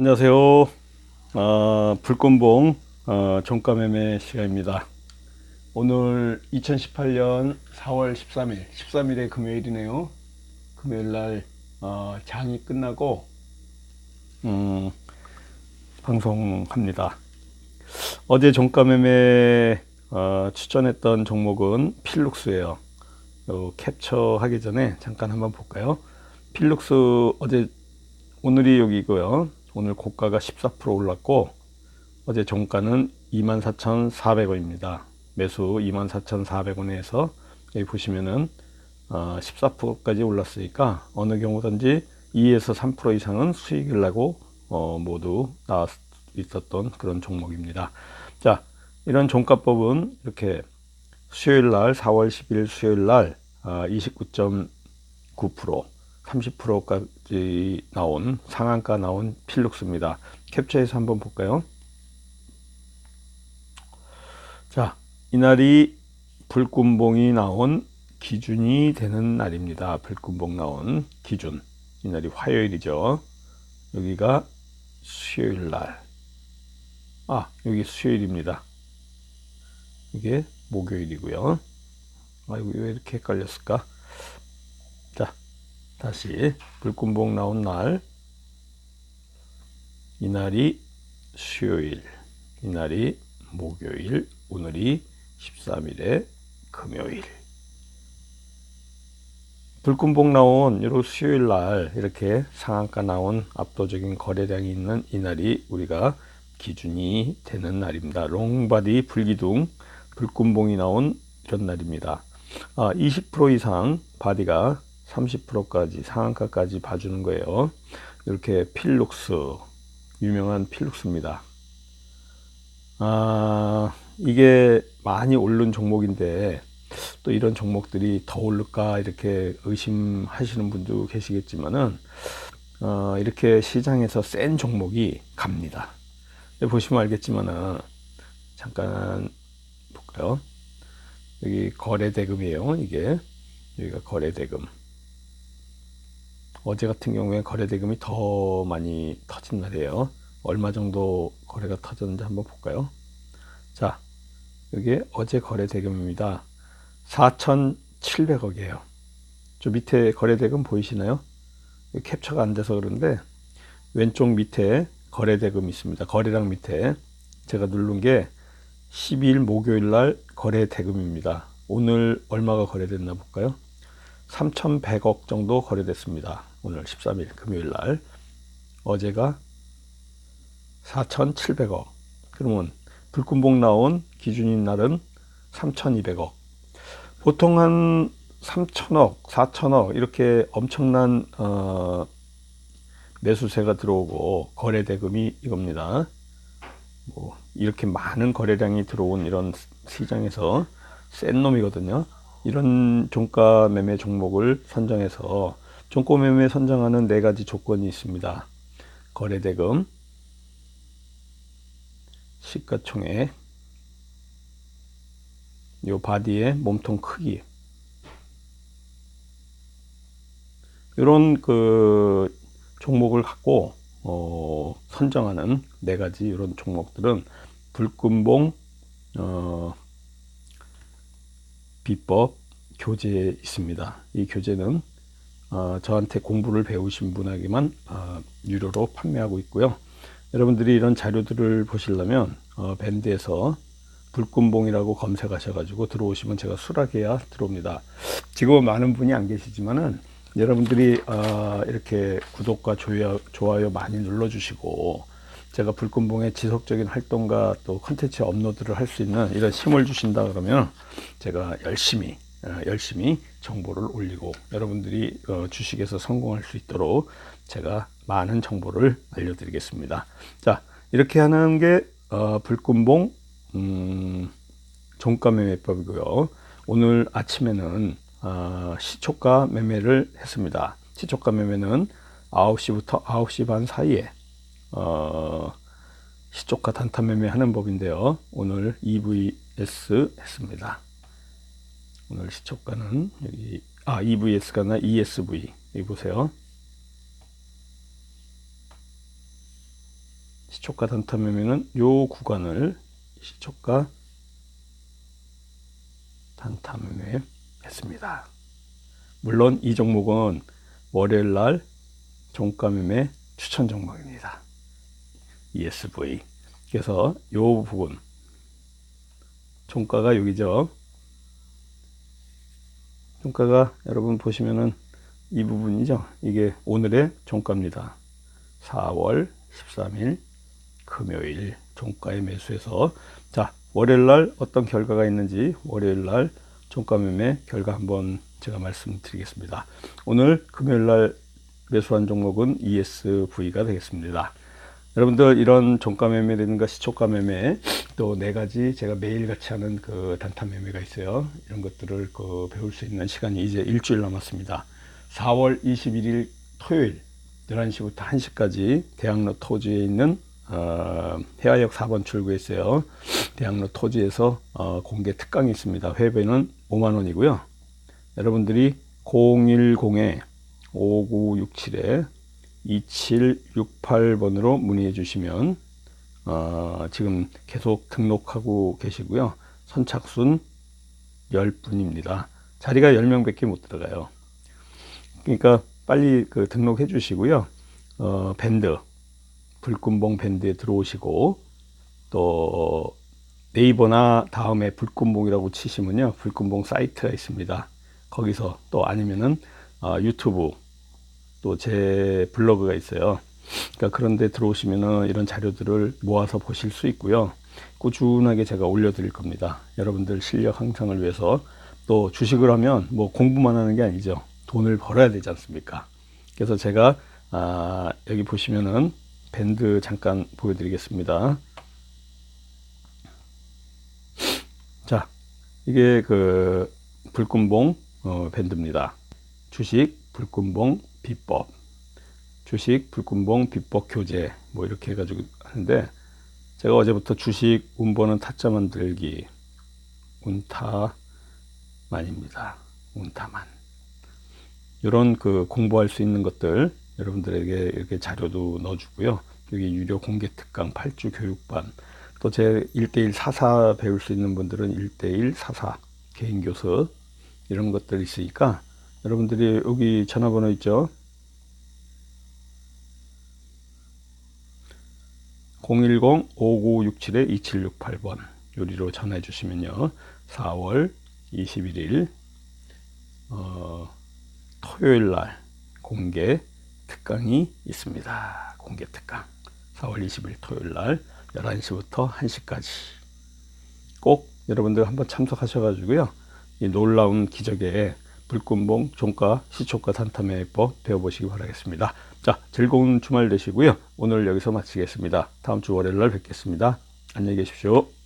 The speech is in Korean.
안녕하세요. 어, 불꽃봉 어, 종가 매매 시간입니다. 오늘 2018년 4월 13일, 13일에 금요일이네요. 금요일 날 어, 장이 끝나고 음, 방송합니다. 어제 종가 매매 어, 추천했던 종목은 필룩스예요. 요 캡처하기 전에 잠깐 한번 볼까요? 필룩스 어제 오늘이 여기고요. 오늘 고가가 14% 올랐고 어제 종가는 24,400원입니다. 매수 24,400원에서 여기 보시면은 어, 14%까지 올랐으니까 어느 경우든지 2에서 3% 이상은 수익을 내고 어, 모두 나왔 있었던 그런 종목입니다. 자, 이런 종가법은 이렇게 수요일 날 4월 10일 수요일 날 아, 29.9% 30%까지 나온 상한가 나온 필룩스입니다. 캡처해서 한번 볼까요? 자, 이날이 불금봉이 나온 기준이 되는 날입니다. 불금봉 나온 기준. 이날이 화요일이죠. 여기가 수요일 날. 아, 여기 수요일입니다. 이게 목요일이고요. 아이고, 왜 이렇게 헷갈렸을까? 자, 다시 불금봉 나온 날. 이날이 수요일, 이날이 목요일, 오늘이 13일에 금요일. 불금봉 나온 요 수요일 날 이렇게 상한가 나온 압도적인 거래량이 있는 이날이 우리가 기준이 되는 날입니다. 롱바디 불기둥 불금봉이 나온 이런 날입니다. 아, 20% 이상 바디가 30%까지 상한가까지 봐주는 거예요. 이렇게 필룩스 유명한 필룩스입니다. 아, 이게 많이 오른 종목인데 또 이런 종목들이 더 오를까 이렇게 의심하시는 분도 계시겠지만은 어, 이렇게 시장에서 센 종목이 갑니다. 보시면 알겠지만은 잠깐 볼까요? 여기 거래 대금이에요. 이게 여기가 거래 대금. 어제 같은 경우에 거래 대금이 더 많이 터진 날이에요. 얼마 정도 거래가 터졌는지 한번 볼까요? 자, 여기 어제 거래 대금입니다. 4,700억이에요. 저 밑에 거래 대금 보이시나요? 캡처가 안 돼서 그런데 왼쪽 밑에 거래 대금 있습니다. 거래량 밑에 제가 누른 게 12일 목요일 날 거래 대금입니다. 오늘 얼마가 거래됐나 볼까요? 3,100억 정도 거래됐습니다. 오늘 13일 금요일 날. 어제가 4,700억. 그러면 불금봉 나온 기준인 날은 3,200억. 보통 한 3천억, 4천억 이렇게 엄청난 어, 매수세가 들어오고 거래 대금이 이겁니다. 뭐 이렇게 많은 거래량이 들어온 이런 시장에서 센 놈이거든요. 이런 종가 매매 종목을 선정해서 종가 매매 선정하는 네 가지 조건이 있습니다. 거래 대금, 시가총액, 요 바디의 몸통 크기 이런 그 종목을 갖고 어, 선정하는 네 가지 이런 종목들은 불금봉 어, 비법 교재에 있습니다. 이 교재는 어, 저한테 공부를 배우신 분에게만 어, 유료로 판매하고 있고요. 여러분들이 이런 자료들을 보시려면 어, 밴드에서 불금봉이라고 검색하셔가지고 들어오시면 제가 수락해야 들어옵니다. 지금 많은 분이 안 계시지만은 여러분들이 어, 이렇게 구독과 좋아요 많이 눌러주시고 제가 불금봉의 지속적인 활동과 또 컨텐츠 업로드를 할 수 있는 이런 힘을 주신다 그러면 제가 열심히 어, 열심히 정보를 올리고 여러분들이 어, 주식에서 성공할 수 있도록 제가 많은 정보를 알려드리겠습니다. 자 이렇게 하는 게 어, 불금봉 음, 종가 매매법이고요. 오늘 아침에는 어, 시초가 매매를 했습니다. 시초가 매매는 9시부터 9시 반 사이에 어, 시초가 단타 매매하는 법인데요. 오늘 EVS 했습니다. 오늘 시초가는 여기 아 EVS가 아니라 ESV 여기 보세요. 시초가 단타 매매는 요 구간을 시초가 단타 매매 했습니다. 물론 이 종목은 월요일 날 종가 매매 추천 종목입니다. ESV. 그래서 요 부분 종가가 여기죠. 종가가 여러분 보시면은 이 부분이죠. 이게 오늘의 종가입니다. 4월 13일 금요일 종가에 매수해서 자 월요일 날 어떤 결과가 있는지 월요일 날 종가 매매 결과 한번 제가 말씀드리겠습니다. 오늘 금요일 날 매수한 종목은 ESV가 되겠습니다. 여러분들 이런 종가 매매라든가 시초가 매매 또 네 가지 제가 매일 같이 하는 그 단타 매매가 있어요. 이런 것들을 그 배울 수 있는 시간이 이제 일주일 남았습니다. 4월 21일 토요일 11시부터 1시까지 대학로 토지에 있는 어, 해화역 4번 출구에 있어요. 대학로 토지에서 어, 공개 특강이 있습니다. 회비는 5만 원이고요. 여러분들이 010에 5967에 2768번으로 문의해 주시면 어, 지금 계속 등록하고 계시고요. 선착순 10분입니다. 자리가 10명밖에 못 들어가요. 그러니까 빨리 그 등록해 주시고요. 어, 밴드, 불금봉 밴드에 들어오시고 또 네이버나 다음에 불금봉이라고 치시면요. 불금봉 사이트가 있습니다. 거기서 또 아니면은 어, 유튜브 또 제 블로그가 있어요. 그러니까 그런데 들어오시면은 이런 자료들을 모아서 보실 수 있고요. 꾸준하게 제가 올려드릴 겁니다. 여러분들 실력 향상을 위해서 또 주식을 하면 뭐 공부만 하는 게 아니죠. 돈을 벌어야 되지 않습니까? 그래서 제가 아, 여기 보시면은 밴드 잠깐 보여드리겠습니다. 자, 이게 그 불금봉 어, 밴드입니다. 주식 불금봉 비법, 주식 불금봉 비법 교재 뭐 이렇게 해가지고 하는데 제가 어제부터 주식 운보는 타짜 만들기 운타만입니다. 운타만. 이런 그 공부할 수 있는 것들 여러분들에게 이렇게 자료도 넣어주고요. 여기 유료 공개 특강 8주 교육반 또 제 1대1 사사 배울 수 있는 분들은 1대1 사사 개인 교습 이런 것들이 있으니까 여러분들이 여기 전화번호 있죠? 010-5967-2768번 요리로 전화해 주시면요. 4월 21일 어, 토요일 날 공개 특강이 있습니다. 공개 특강. 4월 20일 토요일 날 11시부터 1시까지 꼭 여러분들 한번 참석하셔 가지고요. 이 놀라운 기적의 불금봉, 종가, 시초가 산타매법 배워보시기 바라겠습니다. 자, 즐거운 주말 되시고요. 오늘 여기서 마치겠습니다. 다음 주 월요일 날 뵙겠습니다. 안녕히 계십시오.